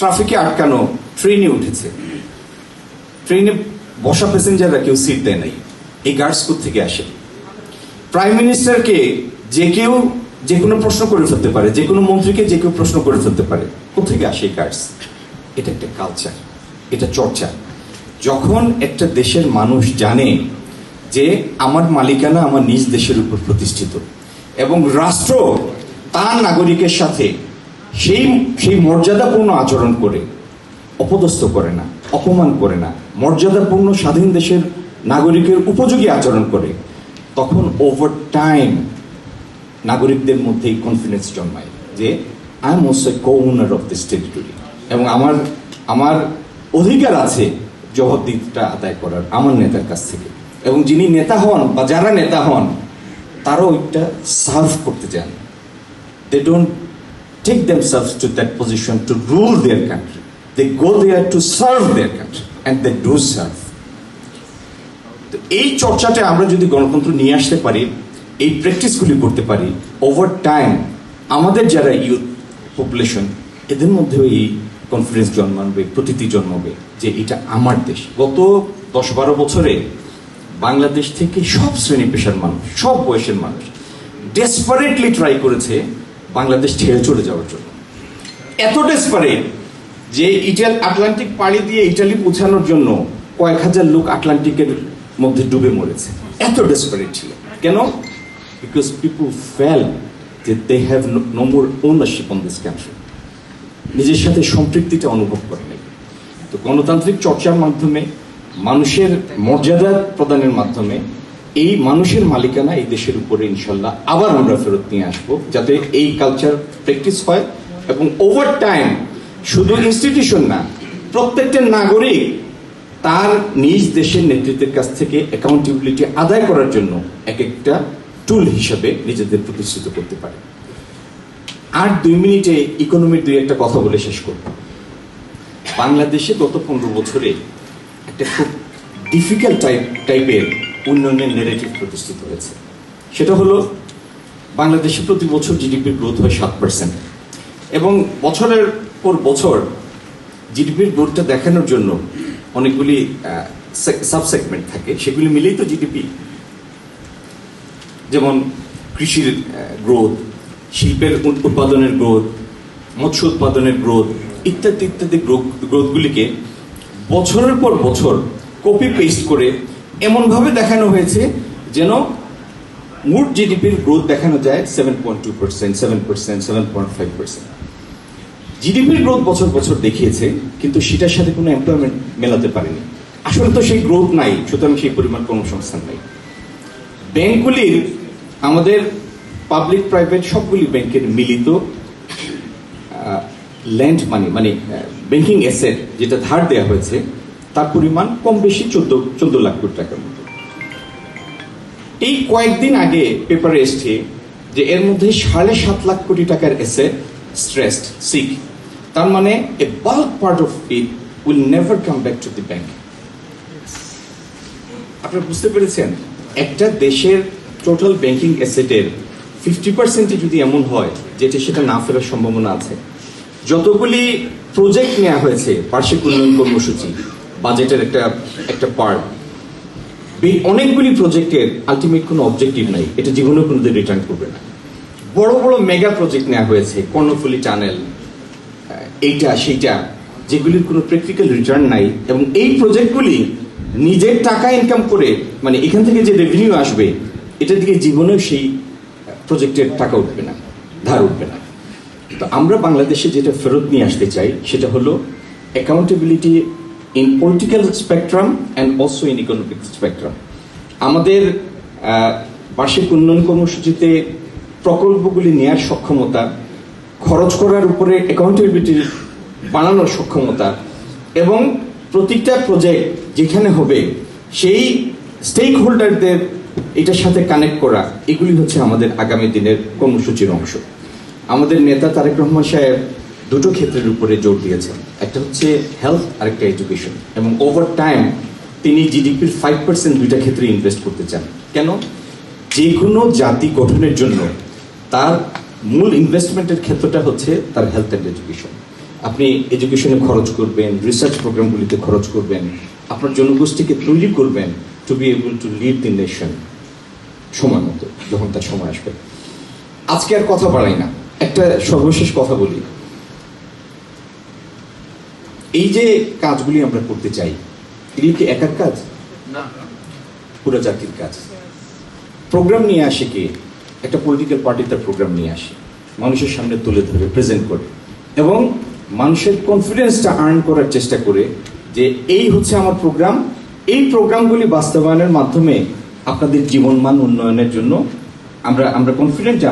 ট্রাফিকে আটকানো, ট্রেনে উঠেছে। ট্রেনে বসা প্যাসেঞ্জাররা কেউ সিট দেয় নাই। এই গার্ডস থেকে আসে? প্রাইম মিনিস্টারকে যে কেউ যে কোনো প্রশ্ন করে ফেলতে পারে যে কোনো মন্ত্রীকে যে কেউ প্রশ্ন করে ফেলতে পারে কোথেকে আসে এই গার্ডস? এটা একটা কালচার এটা চর্চা। যখন একটা দেশের মানুষ জানে যে আমার মালিকানা আমার নিজ দেশের উপর প্রতিষ্ঠিত এবং রাষ্ট্র তার নাগরিকের সাথে সেই সেই মর্যাদাপূর্ণ আচরণ করে, অপদস্থ করে না, অপমান করে না, মর্যাদাপূর্ণ স্বাধীন দেশের নাগরিকের উপযোগী আচরণ করে, তখন ওভার টাইম নাগরিকদের মধ্যে এই কনফিডেন্স জন্মায় যে I am also co owner of this territory এবং আমার আমার অধিকার আছে জবাবদিহিতা আদায় করার আমার নেতার কাছ থেকে। এবং যিনি নেতা হন বা যারা নেতা হন, তারাও ওইটা সার্ভ করতে চান। They don't take themselves to that position to rule their country. They go there to serve their country, and they do serve. তো এই চর্চাটা আমরা যদি গণতন্ত্র নিয়ে আসতে পারি, এই প্র্যাকটিসগুলি করতে পারি ওভার টাইম আমাদের যারা ইউথ পপুলেশন এদের মধ্যেও এই কনফিডেন্স জন্মাবে প্রতীতি জন্মাবে, যে এটা আমার দেশ গত দশ বারো বছরে বাংলাদেশ থেকে সব শ্রেণি পেশার মানুষ, সব বয়সের মানুষ ডেসপারেটলি ট্রাই করেছে বাংলাদেশ ছেড়ে চলে যাওয়ার জন্য। এত ডেসপারেট যে ইটাল আটলান্টিক পাড়ি দিয়ে ইটালি পৌঁছানোর জন্য কয়েক হাজার লোক আটলান্টিকের মধ্যে ডুবে মরেছে। এত ডেসপারেট ছিল। কেন? বিকজ পিপুল ফেল যে they have no more ownership on this country নিজের সাথে সম্পৃক্তিটা অনুভব করে নাই। তো গণতান্ত্রিক চর্চার মাধ্যমে, মানুষের মর্যাদা প্রদানের মাধ্যমে এই মানুষের মালিকানা এই দেশের উপরে ইনশাল্লাহ আবার আমরা ফেরত নিয়ে আসব যাতে এই কালচার প্র্যাকটিস হয় এবং ওভার টাইম শুধু ইনস্টিটিউশন না, প্রত্যেকটা নাগরিক তার নিজ দেশের নেতৃত্বের কাছ থেকে অ্যাকাউন্টেবিলিটি আদায় করার জন্য এক একটা টুল হিসাবে নিজেদের প্রতিষ্ঠিত করতে পারে। আর দুই মিনিটে ইকোনমির দুই একটা কথা বলে শেষ করব। বাংলাদেশে গত পনেরো বছরে একটা খুব ডিফিকাল্ট টাইপ টাইপের উন্নয়নের নেগেটিভ প্রতিষ্ঠিত হয়েছে। সেটা হলো, বাংলাদেশে প্রতি বছর জিডিপির গ্রোথ হয় সাত পার্সেন্ট এবং বছরের পর বছর জিডিপির গ্রোথটা দেখানোর জন্য অনেকগুলি সাব সেগমেন্ট থাকে। সেগুলি মিলেই তো জিডিপি যেমন কৃষির গ্রোথ শিল্পের উৎপাদনের গ্রোথ মৎস্য উৎপাদনের গ্রোথ ইত্যাদি ইত্যাদি গ্রোথগুলিকে বছরের পর বছর কপি পেস্ট করে এমনভাবে দেখানো হয়েছে যেন মোট জিডিপির গ্রোথ দেখানো যায় seven point two percent seven percent seven point five percent জিডিপির গ্রোথ বছর বছর দেখিয়েছে, কিন্তু সেটার সাথে কোনো এমপ্লয়মেন্ট মেলাতে পারেনি। আসলে তো সেই গ্রোথ নাই, সুতরাং সেই পরিমাণ কর্মসংস্থান নাই। ব্যাংকগুলির, আমাদের পাবলিক প্রাইভেট সবগুলি ব্যাংকের মিলিত ল্যান্ড মানি মানে ব্যাংকিং অ্যাসেট যেটা ধার দেওয়া হয়েছে তার পরিমাণ কম বেশি চোদ্দ চোদ্দ লাখ কোটি টাকার মতো। এই কয়েকদিন আগে পেপারে এসছে যে এর মধ্যে সাড়ে সাত লাখ কোটি টাকার অ্যাসেট স্ট্রেসড সিক তার মানে a bulk part of it will never come back to the bank আপনারা বুঝতে পেরেছেন, একটা দেশের টোটাল ব্যাংকিং অ্যাসেটের ফিফটি পার্সেন্টই যদি এমন হয়, যেটা সেটা না ফেরার সম্ভাবনা আছে। যতগুলি প্রজেক্ট নেওয়া হয়েছে, বার্ষিক উন্নয়ন কর্মসূচি বাজেটের একটা একটা পার্ট অনেকগুলি প্রজেক্টের আলটিমেট কোনো অবজেক্টিভ নাই। এটা জীবনেও কোনোদিন রিটার্ন করবে না। বড় বড় মেগা প্রজেক্ট নেওয়া হয়েছে, কর্ণফুলি টানেল এইটা, সেইটা, যেগুলির কোনো প্র্যাকটিক্যাল রিটার্ন নাই। এবং এই প্রজেক্টগুলি নিজের টাকা ইনকাম করে মানে এখান থেকে যে রেভিনিউ আসবে, এটা দিকে জীবনেও সেই প্রজেক্টের টাকা উঠবে না, ধার উঠবে না। তো আমরা বাংলাদেশে যেটা ফেরত নিয়ে আসতে চাই, সেটা হলো accountability in political spectrum and also in economic spectrum আমাদের বার্ষিক উন্নয়ন কর্মসূচিতে প্রকল্পগুলি নেয়ার সক্ষমতা, খরচ করার উপরে অ্যাকাউন্টেবিলিটি বানানোর সক্ষমতা এবং প্রতিটা প্রজেক্ট যেখানে হবে, সেই স্টেক হোল্ডারদের এটার সাথে কানেক্ট করা, এগুলি হচ্ছে আমাদের আগামী দিনের কর্মসূচির অংশ। আমাদের নেতা তারেক রহমান সাহেব দুটো ক্ষেত্রের উপরে জোর দিয়েছেন। একটা হচ্ছে হেলথ আর একটা এডুকেশন এবং ওভার টাইম তিনি জিডিপির ফাইভ পার্সেন্ট দুইটা ক্ষেত্রে ইনভেস্ট করতে চান। কেন? যে কোনো জাতি গঠনের জন্য তার মূল ইনভেস্টমেন্টের ক্ষেত্রটা হচ্ছে তার হেলথ অ্যান্ড এডুকেশন আপনি এডুকেশনে খরচ করবেন রিসার্চ প্রোগ্রামগুলিতে খরচ করবেন, আপনার জনগোষ্ঠীকে তৈরি করবেন to be able to lead the nation সময় মতো, যখন তার সময় আসবে। আজকে আর কথা বাড়াই না। একটা সর্বশেষ কথা বলি। এই যে কাজগুলি আমরা করতে চাই এগুলি কি একার কাজ? পুরো জাতির কাজ। প্রোগ্রাম নিয়ে আসে কে? একটা পলিটিক্যাল পার্টি তার প্রোগ্রাম নিয়ে আসে। মানুষের সামনে তুলে ধরে প্রেজেন্ট করে। এবং মানুষের কনফিডেন্সটা আর্ন করার চেষ্টা করে যে এই হচ্ছে আমার প্রোগ্রাম। এই প্রোগ্রামগুলি বাস্তবায়নের মাধ্যমে আপনাদের জীবনমান উন্নয়নের জন্য আমরা আমরা কনফিডেন্ট